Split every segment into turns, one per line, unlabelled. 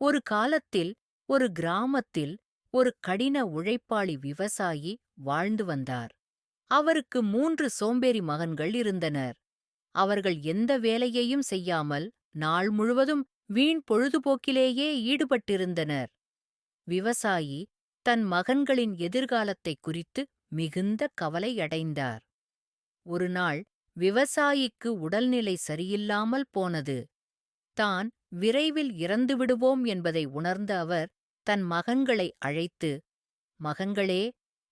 ஒரு காலத்தில் ஒரு கிராமத்தில் ஒரு கடின உழைப்பாளி விவசாயி வாழ்ந்து வந்தார். அவருக்கு மூன்று சோம்பேறி மகன்கள் இருந்தனர். அவர்கள் எந்த வேலையையும் செய்யாமல் நாள் முழுவதும் வீண் பொழுதுபோக்கிலேயே ஈடுபட்டிருந்தனர். விவசாயி தன் மகன்களின் எதிர்காலத்தைக் குறித்து மிகுந்த கவலையடைந்தார் ஒருநாள் விவசாயிக்கு உடல்நிலை சரியில்லாமல் போனது. தான் விரைவில் இறந்துவிடுவோம் என்பதை உணர்ந்த அவர் தன் மகன்களை அழைத்து மகங்களே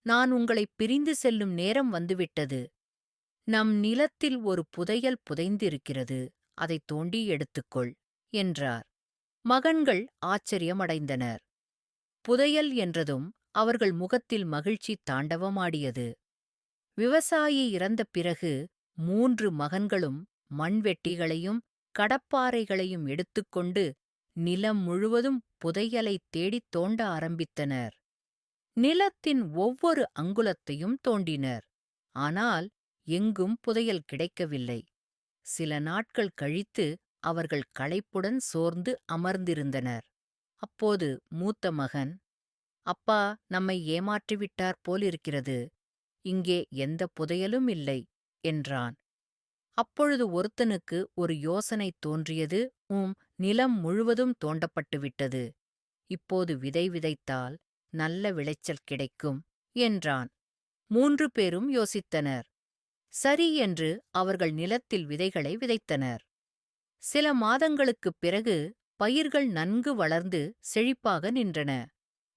நான் உங்களைப் பிரிந்து செல்லும் நேரம் வந்துவிட்டது. நம் நிலத்தில் ஒரு புதையல் புதைந்திருக்கிறது. அதைத் தோண்டி எடுத்துக்கொள் என்றார். மகன்கள் ஆச்சரியமடைந்தனர். புதையல் என்றதும் அவர்கள் முகத்தில் மகிழ்ச்சி தாண்டவமாடியது. விவசாயி இறந்த பிறகு மூன்று மகன்களும் மண்வெட்டிகளையும் கடப்பாறைகளையும் எடுத்துக்கொண்டு நிலம் முழுவதும் புதையலைத் தேடித் தோண்ட ஆரம்பித்தனர். நிலத்தின் ஒவ்வொரு அங்குலத்தையும் தோண்டினர். ஆனால் எங்கும் புதையல் கிடைக்கவில்லை. சில நாட்கள் கழித்து அவர்கள் களைப்புடன் சோர்ந்து அமர்ந்திருந்தனர். அப்போது மூத்த மகன் அப்பா நம்மை ஏமாற்றிவிட்டார் போலிருக்கிறது. இங்கே எந்த புதையலும் இல்லை என்றான். அப்பொழுது ஒருத்தனுக்கு ஒரு யோசனை தோன்றியது. உம் நிலம் முழுவதும் தோண்டப்பட்டுவிட்டது. இப்போது விதை விதைத்தால் நல்ல விளைச்சல் கிடைக்கும் என்றான். மூன்று பேரும் யோசித்தனர். சரி என்று அவர்கள் நிலத்தில் விதைகளை விதைத்தனர். சில மாதங்களுக்குப் பிறகு பயிர்கள் நன்கு வளர்ந்து செழிப்பாக நின்றன.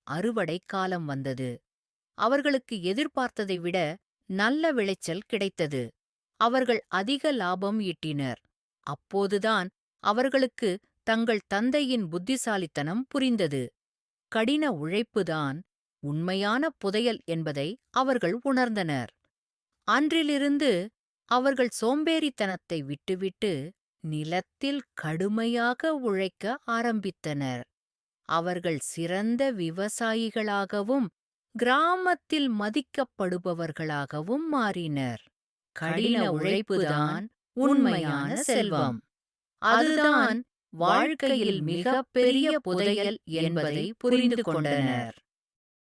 அறுவடை காலம் வந்தது. அவர்களுக்கு எதிர்பார்த்ததை விட நல்ல விளைச்சல் கிடைத்தது. அவர்கள் அதிக லாபம் ஈட்டினர். அப்போதுதான் அவர்களுக்கு தங்கள் தந்தையின் புத்திசாலித்தனம் புரிந்தது. கடின உழைப்புதான் உண்மையான புதையல் என்பதை அவர்கள் உணர்ந்தனர். அன்றிலிருந்து அவர்கள் சோம்பேறித்தனத்தை விட்டுவிட்டு நிலத்தில் கடுமையாக உழைக்க ஆரம்பித்தனர். அவர்கள் சிறந்த விவசாயிகளாகவும் கிராமத்தில் மதிக்கப்படுபவர்களாகவும் மாறினர். கடின உழைப்புதான் உண்மையான செல்வம். அதுதான் வாழ்க்கையில் மிகப்பெரிய புதையல் என்பதை புரிந்து கொண்டனர்.